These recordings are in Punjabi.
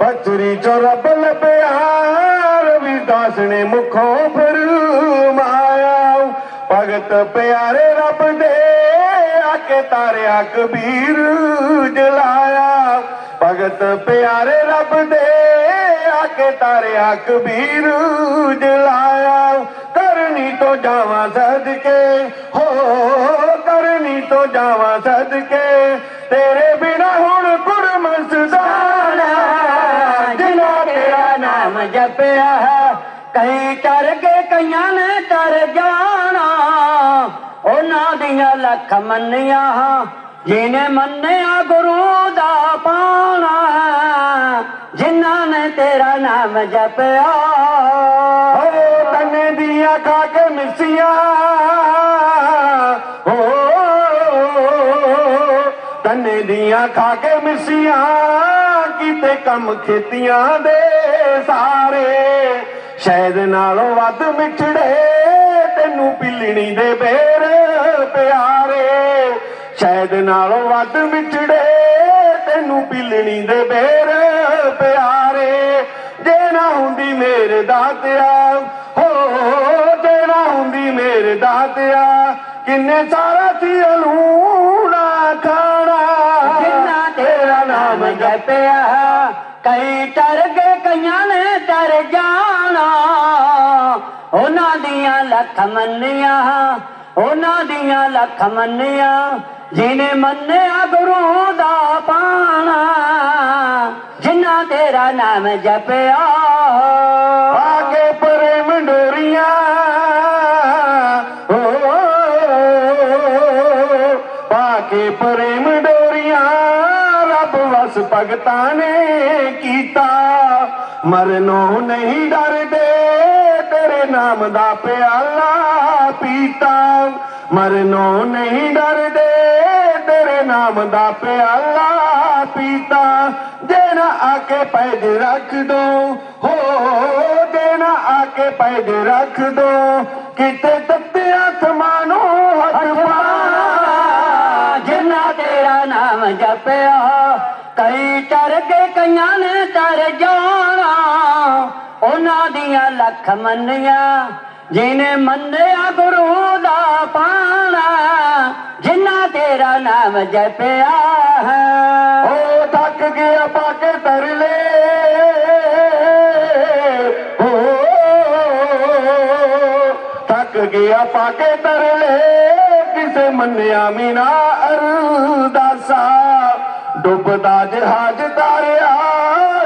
ਪਚਰੀ ਚੋ ਰੱਬ ਲੱਭਿਆ ਰਵਿਦਾਸ ਨੇ ਮੁਖੋਂ ਫਰਮਾਇਆ ਭਗਤ ਪਿਆਰੇ ਰੱਬ ਦੇ ਆਕੇ ਤਾਰਿਆ ਕਬੀਰ ਜਲਾਇਆ ਭਗਤ ਪਿਆਰੇ ਰੱਬ ਦੇ ਆਕੇ ਤਾਰਿਆ ਕਬੀਰ ਜਲਾਇਆ ਕਰਨੀ ਤੋਂ ਜਾਵਾਂ ਸਦਕੇ ਹੋ ਕਰਨੀ ਤੋਂ ਜਾਵਾਂ ਸਦਕੇ। ਤੇਰੇ ਬਿਨਾ ਹੁਣ ਗੁਰਮਸ ਸਾਣਾ ਜਿਨਾ ਤੇਰਾ ਨਾਮ ਜਪਿਆ, ਕਈ ਕਰਕੇ ਕਈਆਂ ਨੇ ਕਰ ਜਾਣਾ। ਉਹਨਾਂ ਦੀਆਂ ਲੱਖ ਮੰਨੀਆਂ ਜਿਹਨੇ ਮੰਨਿਆ ਗੁਰੂ ਦਾ ਪਾਣਾ। ਜਿਨ੍ਹਾਂ ਨੇ ਤੇਰਾ ਨਾਮ ਜਪਿਆ ਤਨੇ ਖਾ ਕੇ ਮਿੱਸੀਆਂ ਕੀਤੇ ਕੰਮ ਖੇਤੀਆਂ ਦੇ ਸਾਰੇ। ਸ਼ਾਇਦ ਨਾਲੋਂ ਵੱਧ ਮਿੱਠੜੇ, ਤੈਨੂੰ ਪਿਲਣੀ ਦੇ ਬੇਰ ਪਿਆਰੇ। ਸ਼ਾਇਦ ਨਾਲੋਂ ਵੱਧ ਮਿੱਠੜੇ, ਤੈਨੂੰ ਪਿਲਣੀ ਦੇ ਬੇਰ ਪਿਆਰੇ। ਜੇ ਨਾ ਹੁੰਦੀ ਮੇਰੇ ਦਾਤਿਆ ਹੋ, ਜੇ ਨਾ ਹੁੰਦੀ ਮੇਰੇ ਦਾਤਿਆ ਕਿੰਨੇ ਸਾਰਾ ਸੀ ਅਲੂ ਜਪਿਆ ਕਈ ਤਰ ਗਏ ਕਈਆਂ ਨੇ ਤਰ ਜਾਣਾ। ਉਹਨਾਂ ਦੀਆਂ ਲੱਖ ਮੰਨੀਆਂ, ਉਹਨਾਂ ਦੀਆਂ ਲੱਖ ਮੰਨੀਆਂ ਜਿਹਨੇ ਮੰਨਿਆ ਗੁਰੂ ਦਾ ਪਾਣਾ। ਜਿੰਨਾ ਤੇਰਾ ਨਾਮ ਜਪਿਆ ਭਗਤਾਂ ਨੇ ਕੀਤਾ। ਮਰਨੋਂ ਨਹੀਂ ਡਰਦੇ, ਤੇਰੇ ਨਾਮ ਦਾ ਪਿਆਲਾ ਪੀਤਾ। ਮਰਨੋਂ ਨਹੀਂ ਡਰਦੇ, ਤੇਰੇ ਨਾਮ ਦਾ ਪਿਆਲਾ ਪੀਤਾ। ਦੇਣਾ ਆ ਕੇ ਪੈਜ ਰੱਖ ਦੋ, ਹੋ ਦੇਣਾ ਆ ਕੇ ਪੈਜ ਰੱਖ ਦੋ। ਕਿਤੇ ਤੱਤੇ ਆਸਮਾਨੋਂ ਹੱਥ ਪਾਣਾ ਜਿੰਨਾ ਤੇਰਾ ਨਾਮ ਜਪਿਆ ਕਈ ਚਰ ਕੇ ਕਈਆਂ ਨੇ ਤਰ ਜਾਣਾ, ਉਹਨਾਂ ਦੀਆਂ ਲੱਖ ਮੰਨੀਆਂ, ਜਿਹਨੇ ਮੰਨਿਆ ਗੁਰੂ ਦਾ ਪਾਣਾ ਜਿੰਨਾ ਤੇਰਾ ਨਾਮ ਜਪਿਆ ਓ ਥੱਕ ਗਿਆ ਪਾ ਕੇ ਤਰਲੇ ਓ ਥੱਕ ਗਿਆ ਪਾ ਕੇ ਤਰਲੇ ਕਿਸੇ ਮੰਨਿਆ ਮੀਨਾ ਅਰਦਾਸਾ। ਡੁੱਬਦਾ ਜਹਾਜ਼ ਤਾਰਿਆ,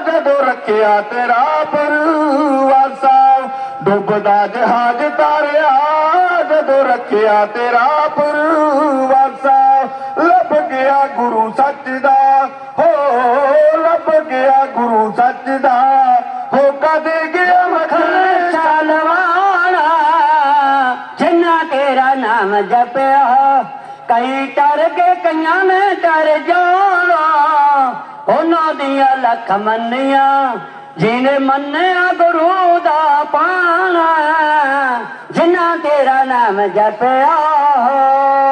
ਜਦੋਂ ਰੱਖਿਆ ਤੇਰਾ ਪਰਵਾਸਾ। ਡੁੱਬਦਾ ਜਹਾਜ਼ ਤਾਰਿਆ, ਜਦੋਂ ਰੱਖਿਆ ਤੇਰਾ ਪਰਵਾਸਾ। ਲੱਭ ਗਿਆ ਗੁਰੂ ਸੱਚ ਦਾ, ਹੋ ਲੱਭ ਗਿਆ ਗੁਰੂ ਸੱਚ ਦਾ। ਹੋ ਕਦੇ ਗਿਆ ਮਖਣ ਸਲਵਾਣਾ ਜਿੰਨਾ ਤੇਰਾ ਨਾਮ ਜਪਿਆ। ਕਈ ਤਰ ਕੇ ਕਈਆਂ ਨੇ ਤਰ ਜਾਣਾ। ਉਹਨਾਂ ਲੱਖ ਮੰਨਿਆ, ਜਿਹਨੇ ਮੰਨਿਆ ਗੁਰੂ ਦਾ ਪਾਣਾ ਜਿੰਨਾ ਤੇਰਾ ਨਾਮ ਜਪਿਆ।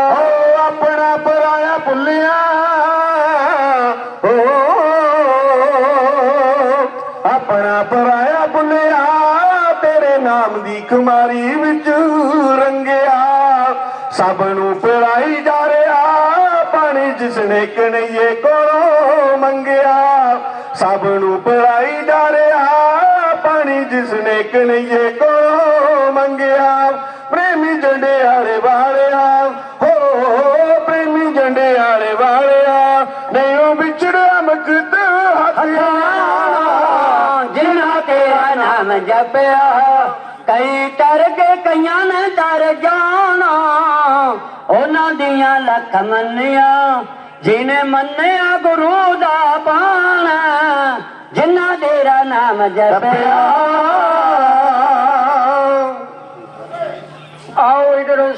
ਓ ਆਪਣਾ ਪਰਾਇਆ ਭੁੱਲਿਆ। ਓ ਆਪਣਾ ਪਰਾਇਆ ਭੁੱਲਿਆ, ਤੇਰੇ ਨਾਮ ਦੀ ਕੁਮਾਰੀ ਵਿੱਚ ਰੰਗਿਆ। ਸਭ ਨੂੰ ਪਿਲਾਈ ਜਾ ਰਿਹਾ। ਪਾਣੀ ਜਿਸਨੇ ਕਨਈਏ ਕੋਲੋਂ ਮੰਗਿਆ, ਸਭ ਨੂੰ ਪਿਲਾਈ ਜਾ ਰਿਹਾ। ਪਾਣੀ ਜਿਸਨੇ ਕਨਈਏ ਕੋਲੋਂ ਮੰਗਿਆ, ਪ੍ਰੇਮੀ ਜੰਡੇ ਵਾਲੇ ਵਾਲਿਆ। ਹੋ, ਪ੍ਰੇਮੀ ਜੰਡੇ ਵਾਲੇ ਵਾਲਿਆ ਨਹੀਂ ਉਹ ਵਿਛੜਿਆ ਮਕਤ ਹੱਥਾਂ ਜਿੰਨਾ ਤੇਰਾ ਨਾਮ ਜਪਿਆ, ਕਈ ਤਰ ਕੇ ਕਈਆਂ ਨੇ ਤਰ ਜਾਣਾ। ਉਹਨਾਂ ਦੀਆਂ ਲੱਖ ਮੰਨੀਆਂ ਜਿਹਨੇ ਮੰਨਿਆ ਗੁਰੂ ਦਾ ਪਾਣਾ ਜਿੰਨਾ ਤੇਰਾ ਨਾਮ ਜਪਿਆ। ਆਓ ਇਧਰ